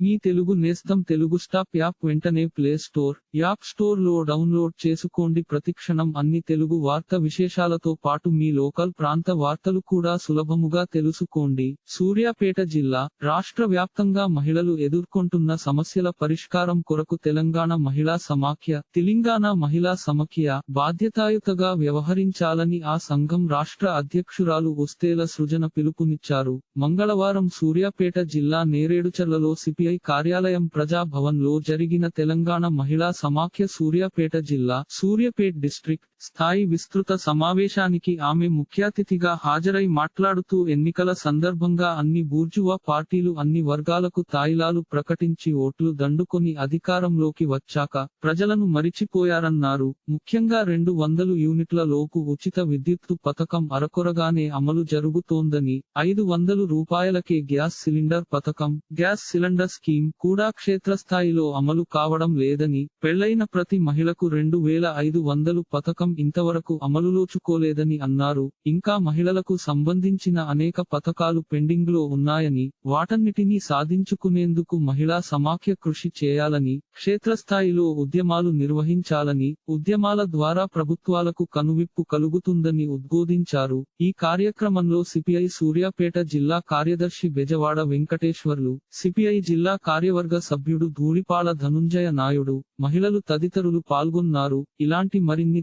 మీ తెలుగు నేస్తం Telugu stop app వెంటనే play store app స్టోర్లో డౌన్లోడ్ చేసుకోండి. ప్రతిక్షణం అన్ని తెలుగు వార్త విశేషాలతో పాటు మీ లోకల్ ప్రాంత వార్తలు కూడా సులభముగా తెలుసుకోండి. సూర్యాపేట జిల్లా రాష్ట్ర వ్యాప్తంగా మహిళలు ఎదుర్కొంటున్న సమస్యల పరిష్కారం కొరకు తెలంగాణ మహిళా సమాఖ్య తెలంగాణ మహిళా సమాఖ్య బాధ్యతాయుతగా వ్యవహరించాలని ఆ సంఘం రాష్ట్ర అధ్యక్షురాలు ఉస్తేల సృజన పిలుపునిచ్చారు. మంగళవారం సూర్యాపేట జిల్లా నేరేడుచర్లలో సిపిఐ కార్యాలయం ప్రజాభవన్లో జరిగిన తెలంగాణ మహిళా సమాఖ్య సూర్యాపేట జిల్లా సూర్యాపేట్ డిస్ట్రిక్ట్ స్థాయి విస్తృత సమావేశానికి ఆమె ముఖ్యాతిథిగా హాజరై మాట్లాడుతూ ఎన్నికల సందర్భంగా అన్ని బూర్జువా పార్టీలు అన్ని వర్గాలకు తాయిలాలు ప్రకటించి ఓట్లు దండుకొని అధికారంలోకి వచ్చాక ప్రజలను మరిచిపోయారన్నారు. ముఖ్యంగా రెండు వందలు యూనిట్ల లోపు ఉచిత విద్యుత్తు పథకం అరకొరగానే అమలు జరుగుతోందని ఐదు వందలు రూపాయలకే గ్యాస్ సిలిండర్ పథకం గ్యాస్ సిలిండర్ స్కీమ్ కూడా క్షేత్రస్థాయిలో అమలు కావడం లేదని పెళ్ళైన ప్రతి మహిళకు రెండు వేల ఐదు వందలు పథకం ఇంతవరకు అమలులోచుకోలేదని అన్నారు. ఇంకా మహిళలకు సంబంధించిన అనేక పథకాలు పెండింగ్లో ఉన్నాయని వాటన్నిటినీ సాధించుకునేందుకు మహిళా సమాఖ్య కృషి చేయాలని క్షేత్రస్థాయిలో ఉద్యమాలు నిర్వహించాలని ఉద్యమాల ద్వారా ప్రభుత్వాలకు కనువిప్పు కలుగుతుందని ఉద్బోధించారు. ఈ కార్యక్రమంలో సిపిఐ సూర్యాపేట జిల్లా కార్యదర్శి బెజవాడ వెంకటేశ్వర్లు సిపిఐ జిల్లా కార్యవర్గ సభ్యుడు ధూళిపాల ధనుంజయ నాయుడు మహిళలు తదితరులు పాల్గొన్నారు. ఇలాంటి మరిన్ని